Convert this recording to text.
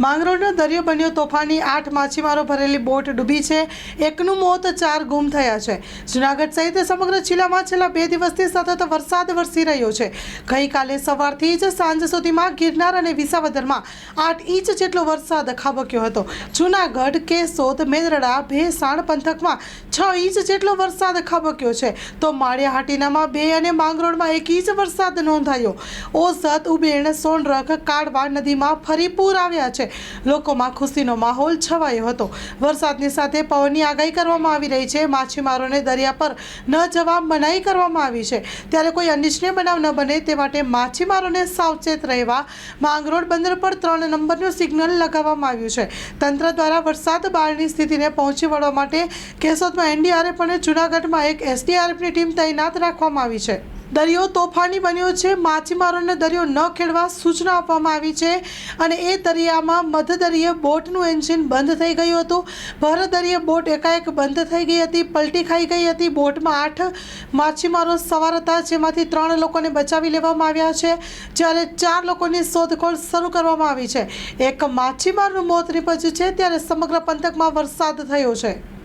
માંગરોળનો દરિયો બન્યો. તોફાની આઠ માછીમારો ભરેલી બોટ ડૂબી છે. એકનું મોત ચાર ગુમ થયા છે. જૂનાગઢ સહિત સમગ્ર જિલ્લામાં છેલ્લા બે દિવસથી સતત વરસાદ વરસી રહ્યો છે. ગઈકાલે સવારથી જ સાંજ સુધીમાં ગિરનાર અને વિસાવદરમાં આઠ ઇંચ જેટલો વરસાદ ખાબક્યો હતો. જૂનાગઢ, કેશોદ, મેદરડા, ભેસાણ પંથકમાં છ ઇંચ જેટલો વરસાદ ખાબક્યો છે. તો માળિયા હાટીનામાં બે અને માંગરોળમાં એક ઇંચ વરસાદ નોંધાયો. ઓસત, ઉબેણ, સોનરખ કાળવા નદીમાં ફરી પૂર આવ્યા છે. લોકોમાં ખુશીનો માહોલ છવાયો હતો. વરસાદની સાથે પવનની આગાહી કરવામાં આવી રહી છે. માછીમારોને દરિયા પર ન જવા મનાઈ કરવામાં આવી છે. ત્યારે કોઈ અનિચ્છનીય બનાવ ન બને તે માટે માછીમારોને સાવચેત રહેવા માંગરોળ બંદર પર ત્રણ નંબરનું સિગ્નલ લગાવવામાં આવ્યું છે. તંત્ર દ્વારા વરસાદ બહારની સ્થિતિને પહોંચી વળવા માટે કેશોદમાં એનડીઆરએફ અને જૂનાગઢમાં એક એસડીઆરએફની ટીમ તૈનાત રાખવામાં આવી છે. દરિયો તોફાની બન્યો છે. માછીમારોને દરિયો ન ખેડવા સૂચના આપવામાં આવી છે અને એ દરિયામાં મધદરિયે બોટનું એન્જિન બંધ થઈ ગયું હતું. ભરદરિયે બોટ એકાએક બંધ થઈ ગઈ હતી, પલટી ખાઈ ગઈ હતી. બોટમાં આઠ માછીમારો સવાર હતા, જેમાંથી ત્રણ લોકોને બચાવી લેવામાં આવ્યા છે, જ્યારે ચાર લોકોની શોધખોળ શરૂ કરવામાં આવી છે. એક માછીમારનું મોત નિપજ્યું છે, ત્યારે સમગ્ર પંથકમાં વરસાદ થયો છે.